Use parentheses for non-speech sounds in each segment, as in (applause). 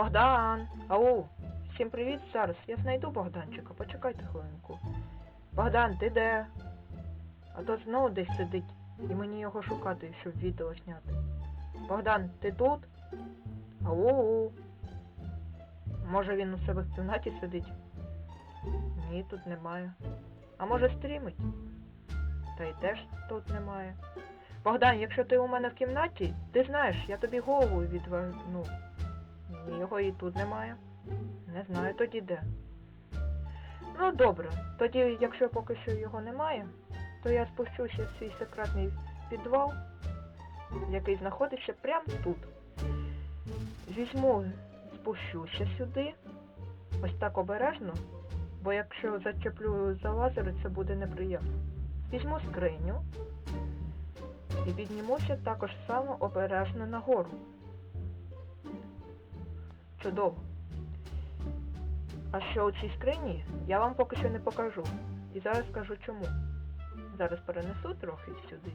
Богдан! Ау! Всім привіт зараз. Я знайду Богданчика. Почекайте хвилинку. Богдан, ти де? А то знову десь сидить і мені його шукати, щоб відео зняти. Богдан, ти тут? Ау! Може він у себе в кімнаті сидить? Ні, тут немає. А може стрімить? Та й теж тут немає. Богдан, якщо ти у мене в кімнаті, ти знаєш, я тобі голову відверну. Ні, його і тут немає. Не знаю тоді де. Ну добре, тоді, якщо поки що його немає, то я спущуся в свій секретний підвал, який знаходиться прямо тут. Візьму, спущуся сюди, ось так обережно, бо якщо зачеплю за лазери, це буде неприємно. Візьму скриню і піднімуся також само обережно нагору. Чудово. А що у цій скрині, я вам поки що не покажу. І зараз скажу чому. Зараз перенесу трохи сюди.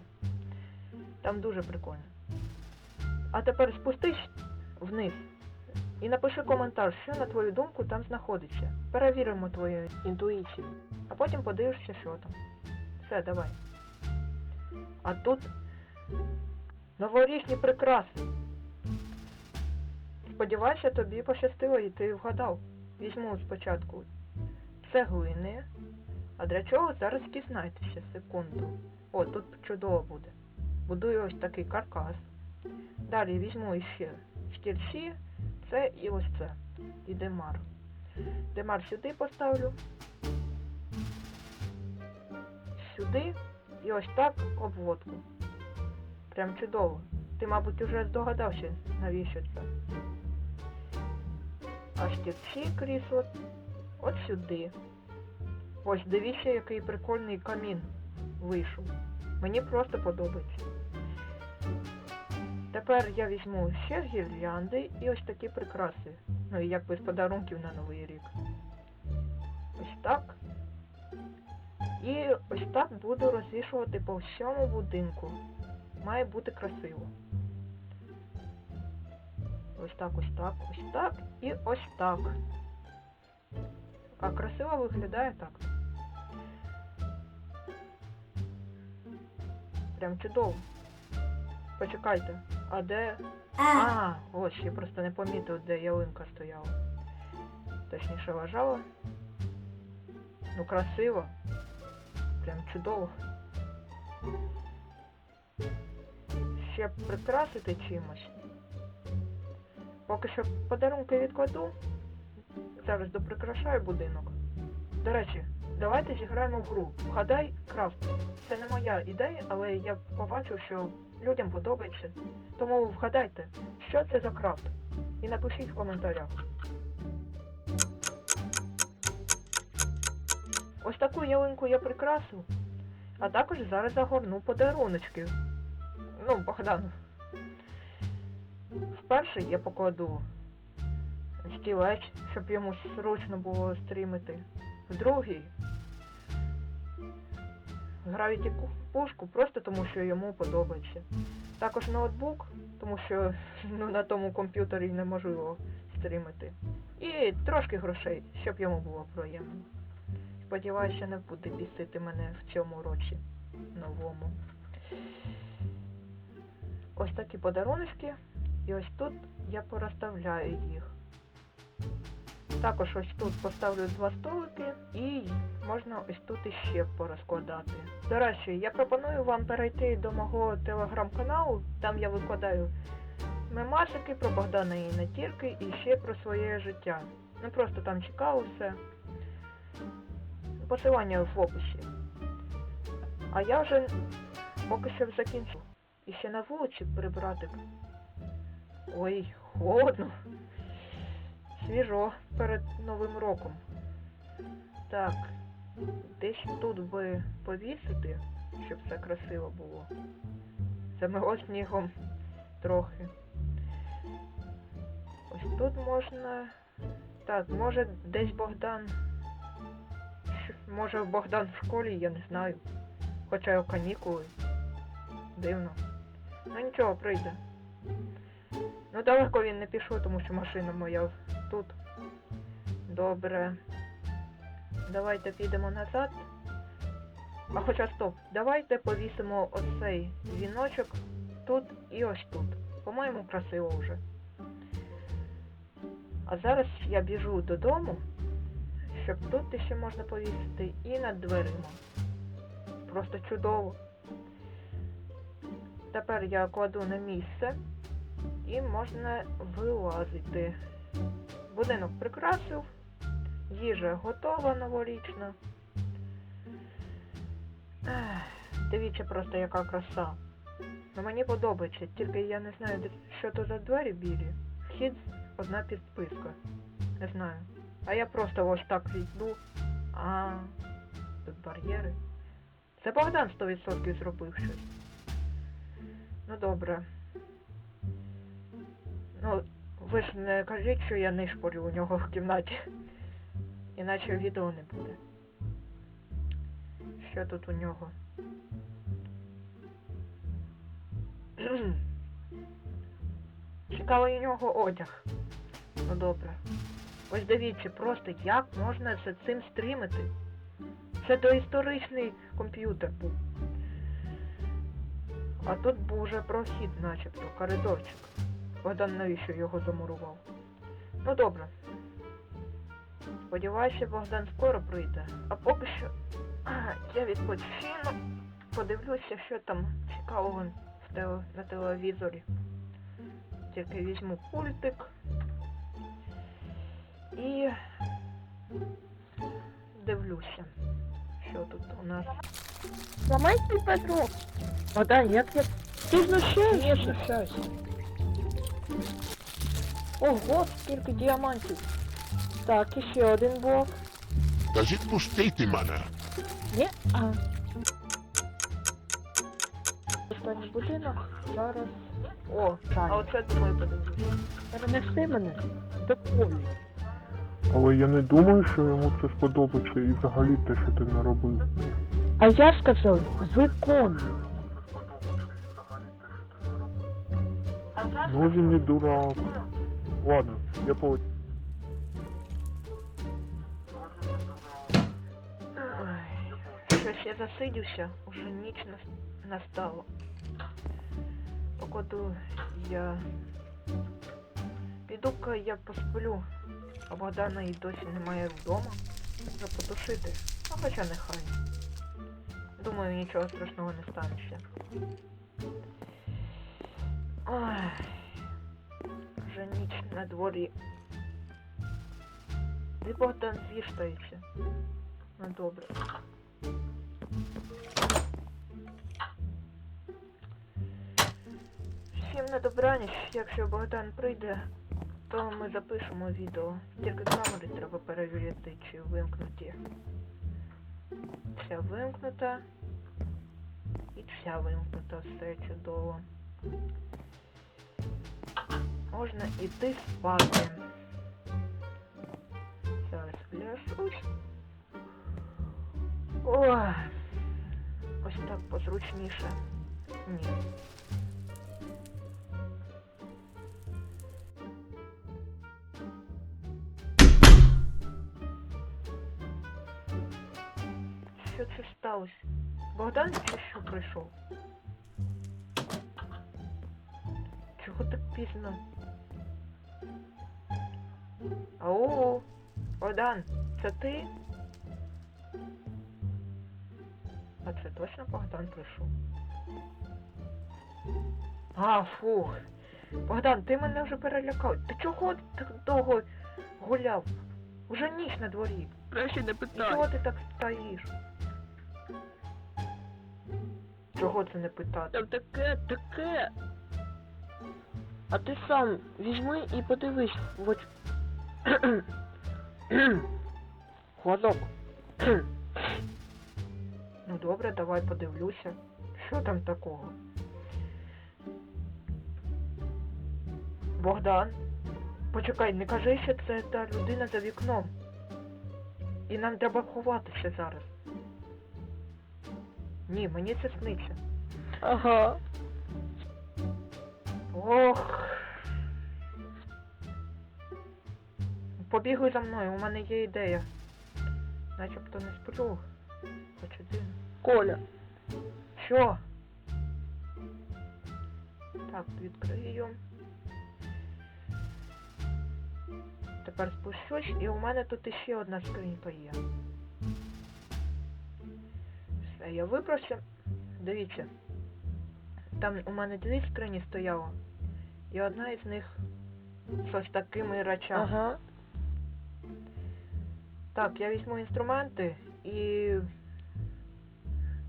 Там дуже прикольно. А тепер спустись вниз і напиши коментар, що на твою думку там знаходиться. Перевіримо твою інтуїцію. А потім подивишся, що там. Все, давай. А тут новорічні прикраси. Сподіваюся, тобі пощастило і ти вгадав. Візьму спочатку цеглини. А для чого зараз дізнайтеся, секунду. О, тут чудово буде. Будую ось такий каркас. Далі візьму ще стільці, це і ось це. І демар. Демар сюди поставлю. Сюди і ось так обводку. Прям чудово. Ти, мабуть, уже здогадався, навіщо це. А стільці крісло от сюди. Ось дивіться, який прикольний камін вийшов. Мені просто подобається. Тепер я візьму ще гірлянди і ось такі прикраси. Ну і як без подарунків на Новий рік. Ось так. І ось так буду розвішувати по всьому будинку. Має бути красиво. Ось так, ось так, ось так і ось так. А красиво виглядає так. Прям чудово. Почекайте, а де... А, ось, я просто не помітив, де ялинка стояла. Точніше лежала. Ну, красиво. Прям чудово. Ще прикрасити чимось. Поки що подарунки відкладу. Зараз доприкрашаю будинок. До речі, давайте зіграємо в гру. Вгадай крафт. Це не моя ідея, але я побачив, що людям подобається. Тому вгадайте, що це за крафт. І напишіть в коментарях. Ось таку ялинку я прикрасив, а також зараз загорну подаруночки. Ну, Богдану. Вперше я покладу стілець, щоб йому зручно було стрімити. В другий гравіті пушку просто тому, що йому подобається. Також ноутбук, тому що ну, на тому комп'ютері неможливо стрімити. І трошки грошей, щоб йому було приємно. Сподіваюся, не буде бісити мене в цьому році новому. Ось такі подарунки. І ось тут я порозставляю їх. Також ось тут поставлю два столики і можна ось тут іще порозкладати. До речі, я пропоную вам перейти до мого телеграм-каналу, там я викладаю мемасики про Богдана і не тільки, і ще про своє життя. Ну просто там цікаво все. Посилання в описі. А я вже поки що закінчу. І ще на вулиці прибрати. Ой, холодно. Свіжо перед Новим роком. Так, десь тут би повісити, щоб все красиво було. Замило снігом трохи. Ось тут можна. Так, може десь Богдан. Може Богдан в школі, я не знаю. Хоча й канікули. Дивно. Ну нічого, прийде. Ну далеко він не пішов, тому що машина моя тут. Добре. Давайте підемо назад. А хоча стоп, давайте повісимо оцей дзвіночок тут і ось тут. По-моєму, красиво вже. А зараз я біжу додому, щоб тут ще можна повісити і над дверима. Просто чудово. Тепер я кладу на місце і можна вилазити. Будинок прикрасив, їжа готова новорічна. Дивіться просто яка краса. Ну мені подобається, тільки я не знаю, що то за двері білі. Вхід одна підписка. Не знаю. А я просто ось так війду. А тут бар'єри. Це Богдан 100% зробив щось. Ну добре. Ну, ви ж не кажіть, що я нишпорю у нього в кімнаті. Іначе відео не буде. Що тут у нього? Цікавий у нього одяг. Ну добре. Ось дивіться, просто як можна за цим стрімити. Це доісторичний комп'ютер був. А тут був уже прохід, начебто, коридорчик. Богдан навіщо його замурував? Ну добре. Сподіваюся, Богдан скоро прийде. А поки що а, (clears throat) я відпочину, подивлюся, що там цікавого на телевізорі. Тільки візьму пультик і дивлюся, що тут у нас. Ламай свій Петро. Богдан, як я... Ти знущаєшся? Ого, скільки діамантів! Так, і ще один блок. Кажіть, пустити мене. Ні? А, Останній будинок. Зараз. О, а так. оце думаю подивлюся. Перенеси мене до полі. Але я не думаю, що йому це сподобається і взагалі те, що ти наробив. А я сказав, виконуй. Ну він не дурак. Ладно, я. Ой, Щось я засидівся, уже ніч нас- настала. Походу я піду-ка я посплю, а Богдана і досі немає вдома. Треба потушити. А хоча нехай. Думаю, нічого страшного не станеться. Ой, вже ніч на дворі. І Богдан з'їштається. Ну добре. Всім на добраніч. Якщо Богдан прийде, то ми запишемо відео. Тільки камери треба перевірити, чи вимкнуті. Ця вимкнута. І ця вимкнута. Все чудово. Можна іти спати. Зараз ляжусь. Ой. Ось так позручніше. Ні. Що це сталося? Богдан чи що прийшов? Чого так пізно? Ау, Богдан, це ти? А це точно Богдан прийшов? А, фух. Богдан, ти мене вже перелякав. Ти чого так довго гуляв? Уже ніч на дворі. Краще не І чого ти так стоїш? Чого це не питати? Там таке, таке. А ти сам візьми і подивись. От... Холодок. Ну добре, давай подивлюся. Що там такого? Богдан, почекай, не кажи, що це та людина за вікном. І нам треба ховатися зараз. Ні, мені це сниться. Ага. Ох, побігли за мною, у мене є ідея. Начебто не сплю. Хоч один. Коля, Що? Так, відкрию. Тепер спущусь, і у мене тут іще одна скринька є. Все, я вибрався. Дивіться. Там у мене дві скрині стояло. І одна із них з ось такими речами. ага. Так, я візьму інструменти і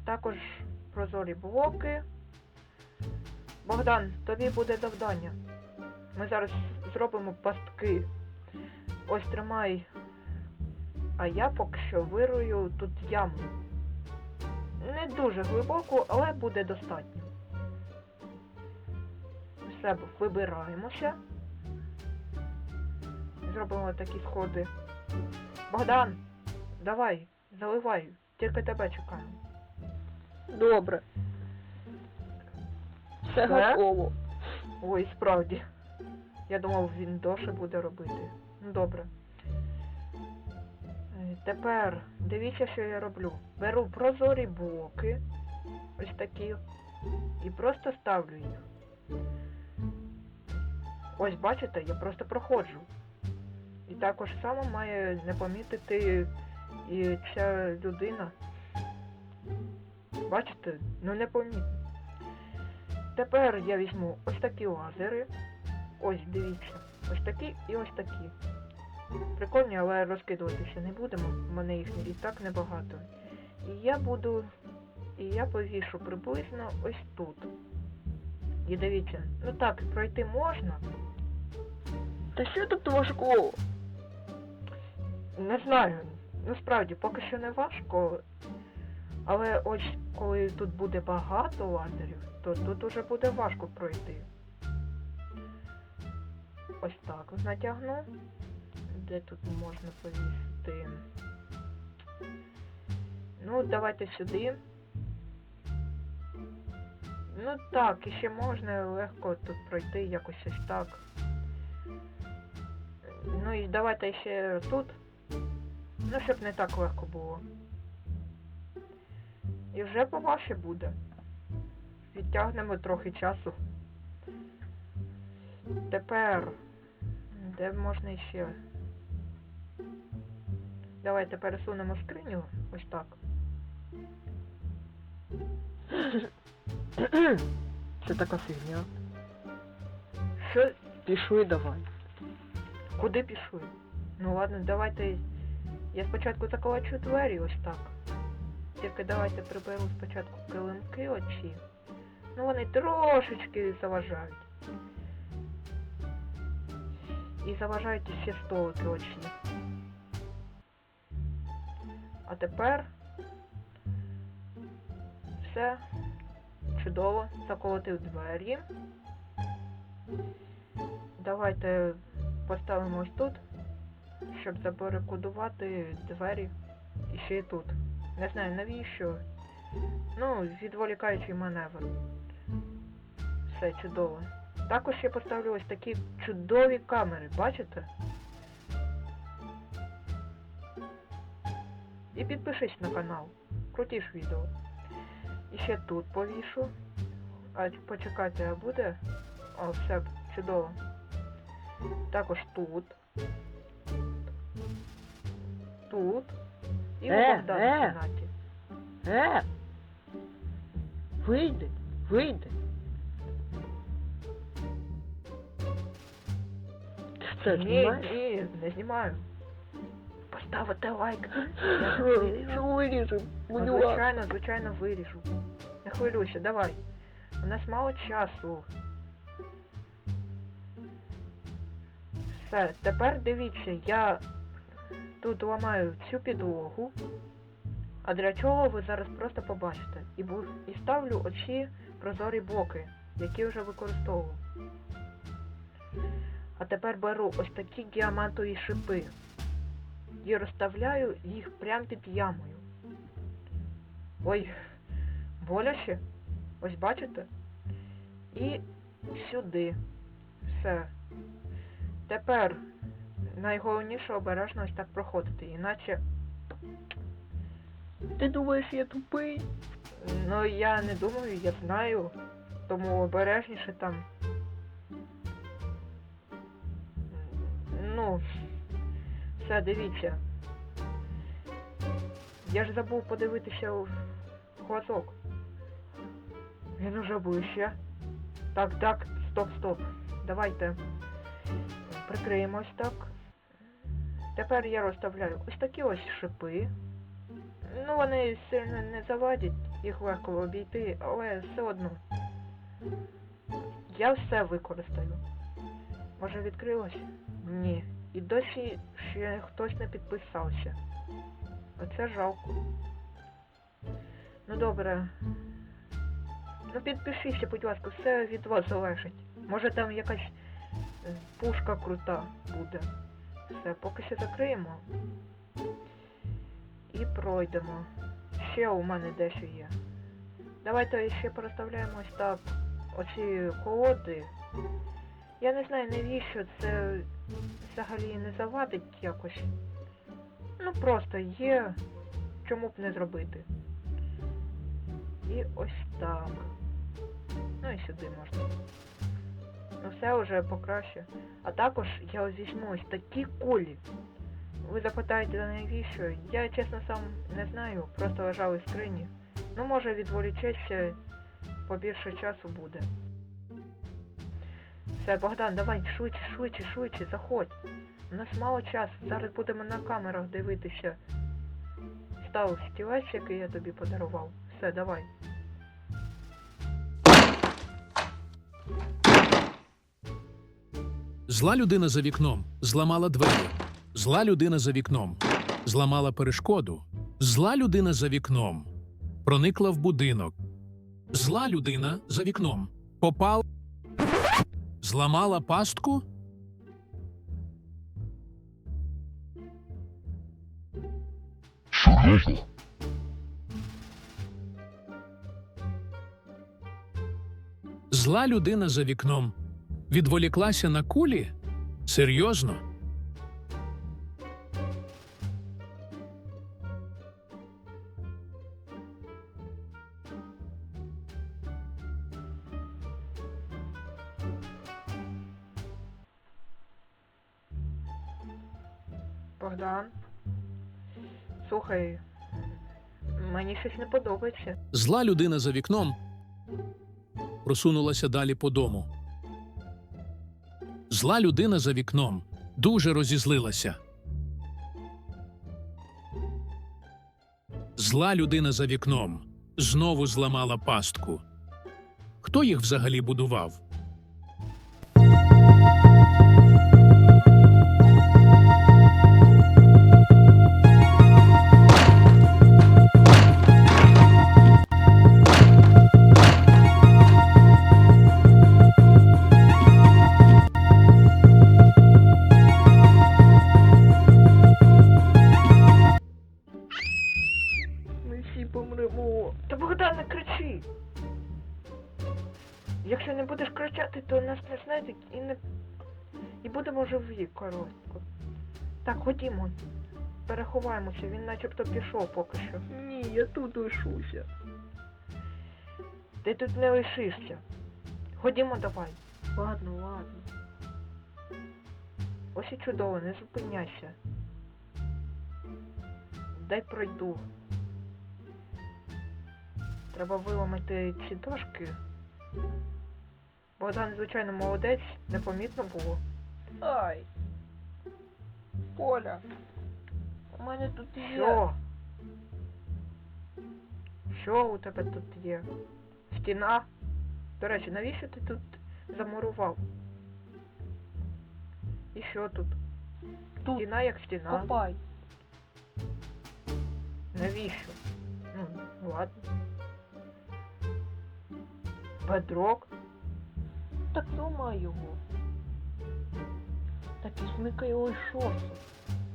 також прозорі блоки. Богдан, тобі буде завдання. Ми зараз зробимо пастки. Ось тримай. А я поки що вирую тут яму. Не дуже глибоку, але буде достатньо. Все, вибираємося. Зробимо такі сходи. Богдан, давай, заливай, тільки тебе чекаємо. Добре. Все Все? готово. Ой, справді. Я думав, він довше буде робити. Ну добре. Е, Тепер дивіться, що я роблю. Беру прозорі блоки, ось такі, і просто ставлю їх. Ось бачите, я просто проходжу. І також само має не помітити і ця людина. Бачите, ну не помітно. Тепер я візьму ось такі лазери. Ось дивіться. Ось такі і ось такі. Прикольні, але розкидуватися не будемо. У мене їх і так небагато. І я буду. І я повішу приблизно ось тут. І дивіться, ну так, пройти можна. Та що тут важкого? Не знаю. Насправді, поки що не важко. Але ось коли тут буде багато лазерів, то тут уже буде важко пройти. Ось так натягну. Де тут можна повісти? Ну, давайте сюди. Ну так, і ще можна легко тут пройти якось ось так. Ну і давайте ще тут. Ну, щоб не так легко було. І вже поважче буде. Відтягнемо трохи часу. Тепер. Де можна іще? Давайте пересунемо скриню. Ось так. Це така фігня. Що? Пішли давай. Куди пішли? Ну ладно, давайте. Я спочатку заколочу двері ось так. Тільки давайте приберу спочатку килимки очі. Ну вони трошечки заважають. І заважають ще столики очі. А тепер все чудово. Заколотив двері. Давайте поставимо ось тут, щоб забарикодувати двері і ще й тут. Не знаю навіщо. Ну, відволікаючий маневр. Все чудово. Також я поставлю ось такі чудові камери, бачите? І підпишись на канал. Круті ж відео. І ще тут повішу. А почекайте, а буде? О, все, чудово. Також тут. Тут. І Е, у Богдана е. в кімнаті. Е! Вийди, вийди. Це Ні, ні, не знімаю. Поставити лайк. (laughs) Я виріжу. Виріжу, Ну, звичайно, звичайно, виріжу. Не хвилюйся, давай. У нас мало часу. Все, тепер дивіться, я тут ламаю цю підлогу. А для чого ви зараз просто побачите. І, і ставлю оці прозорі блоки, які вже використовував. А тепер беру ось такі діамантові шипи і розставляю їх прямо під ямою. Ой, боляче. Ось бачите? І сюди. Все. Тепер найголовніше обережно ось так проходити, іначе, Ти думаєш, я тупий? ну я не думаю, я знаю, тому обережніше там. Ну, все, дивіться. Я ж забув подивитися у глазок. Він уже ближче. Так, так, стоп, стоп. Давайте прикриємось так. Тепер я розставляю ось такі ось шипи. Ну, вони сильно не завадять, їх легко обійти, але все одно. Я все використаю. Може відкрилось? Ні. І досі ще хтось не підписався. Оце жалко. Ну добре. Ну підпишіться, будь ласка, все від вас залежить. Може там якась е, пушка крута буде. Все, поки що закриємо. І пройдемо. Ще у мене дещо є. Давайте ще порозставляємо ось так оці колоди. Я не знаю навіщо це взагалі не завадить якось. Ну просто є. Чому б не зробити? І ось так. Ну і сюди можна. Ну все вже покраще. А також я ось такі кулі. Ви запитаєте, навіщо? Я чесно сам не знаю, просто лежав у скрині. Ну може відволічеться, побільше часу буде. Все, Богдан, давай швидше, швидше, швидше, заходь. У нас мало часу, зараз будемо на камерах дивитися. Став стілець, який я тобі подарував. Все, давай. Зла людина за вікном зламала двері. Зла людина за вікном зламала перешкоду. Зла людина за вікном проникла в будинок. Зла людина за вікном попала. Зламала пастку. Серйозно? Зла людина за вікном відволіклася на кулі? Серйозно? Богдан. Слухай, мені щось не подобається. Зла людина за вікном просунулася далі по дому. Зла людина за вікном дуже розізлилася. Зла людина за вікном знову зламала пастку. Хто їх взагалі будував? І живі, коротко. Так, ходімо. Переховаємося, він начебто пішов поки що. Ні, я тут лишуся. Ти тут не лишишся. Ходімо давай. Ладно, ладно. Ось і чудово, не зупиняйся. Дай пройду. Треба виламати ці дошки. Богдан, звичайно, молодець, непомітно було. Ай. Поля. У мене тут є. Що? Що у тебе тут є? Стіна? До речі, навіщо ти тут замурував? І що тут? Тут. Стіна як стіна. Копай. Навіщо? Ну, ладно. Бедрок? Так дома його. Смикай його шорсу.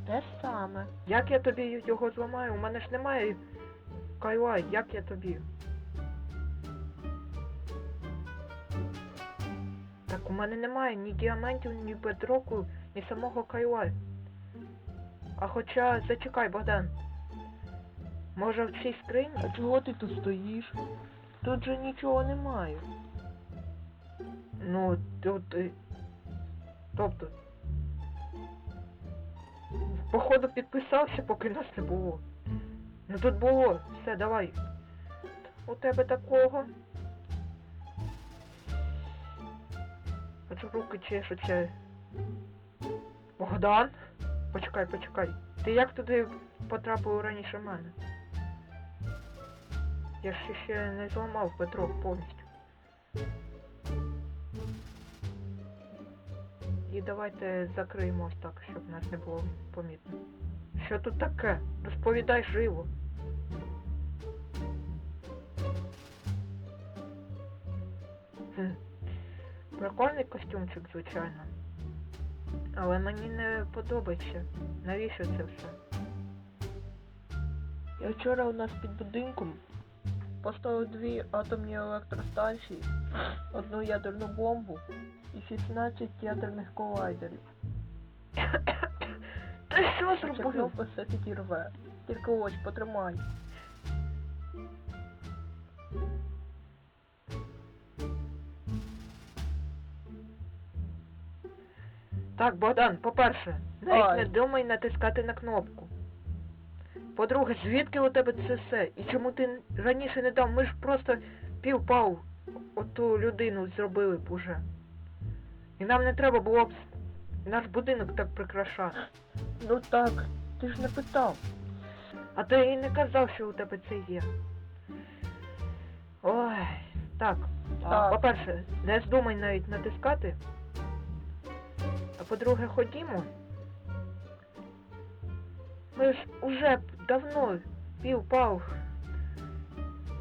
Те саме. Як я тобі його зламаю? У мене ж немає кайла, як я тобі? Так у мене немає ні діамантів, ні бедроку, ні самого Кайла. А хоча, зачекай, Богдан. Може в цій скрині? А чого ти тут стоїш? Тут же нічого немає. Ну, тут... е, Тобто... Походу підписався, поки нас не було. Ну тут було. Все, давай. У тебе такого. Аж руки чешуться. Богдан? Почекай, почекай. Ти як туди потрапив раніше мене? Я ж ще не зламав Петро повністю. Давайте закриємо так, щоб нас не було помітно. Що тут таке? Розповідай живо. Прикольний костюмчик, звичайно. Але мені не подобається. Навіщо це все? Я вчора у нас під будинком поставив дві атомні електростанції, одну ядерну бомбу і 16 ядерних колайдерів. Ти що зробив? все підірве. Тільки ось, потримай. Так, Богдан, по-перше, навіть не думай натискати на кнопку. По-друге, звідки у тебе це все? І чому ти раніше не дав? Ми ж просто півпав оту людину зробили б уже. І нам не треба було б наш будинок так прикрашати. Ну так, ти ж не питав. А ти і не казав, що у тебе це є. Ой, так. Так. По-перше, не здумай навіть натискати. А по-друге, ходімо. Ми ж уже давно пів-пав.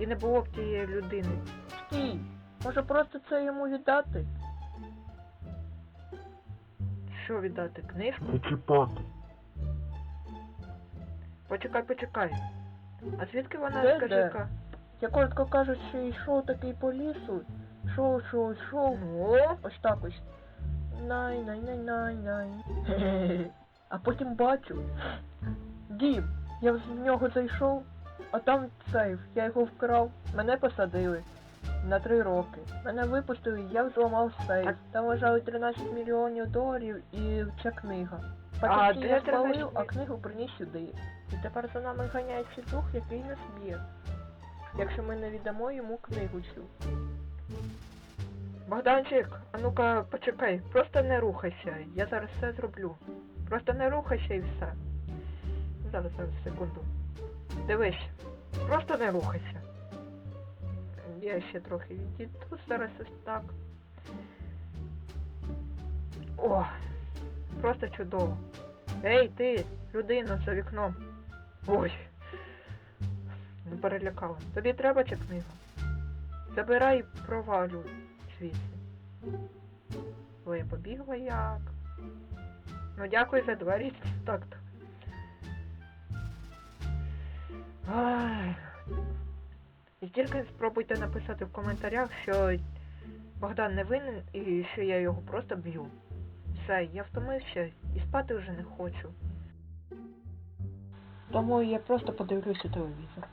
І не було б тієї людини. Стій, може просто це йому віддати? Що віддати? Книжку? Не чіпати. Почекай, почекай. А звідки вона Де, скажи де? ка? Я коротко кажучи, йшов такий по лісу, йшов, йшов, йшов, Ну, ось так ось. Най, А потім бачу. Дім, я в нього зайшов, а там сейф, я його вкрав, мене посадили на три роки. Мене випустили, я взламав сейф. Там лежали 13 мільйонів доларів і ця книга. А де я 13 спалив, а книгу приніс сюди. І тепер за нами ганяється дух, який нас б'є. Якщо ми не віддамо йому книгу цю. Богданчик, а ну-ка почекай, просто не рухайся, я зараз все зроблю. Просто не рухайся і все. Зараз, зараз, секунду. Дивись, просто не рухайся. Я ще трохи відійду, зараз ось так. О, просто чудово. Ей, ти, людина за вікном. Ой. Не перелякала. Тобі треба ця книга? Забирай і провалюй звідси. Ой, побігла як. Ну дякую за двері. Так. І тільки спробуйте написати в коментарях, що Богдан не винен і що я його просто б'ю. Все, я втомився і спати вже не хочу. Тому я просто подивлюся телевізор.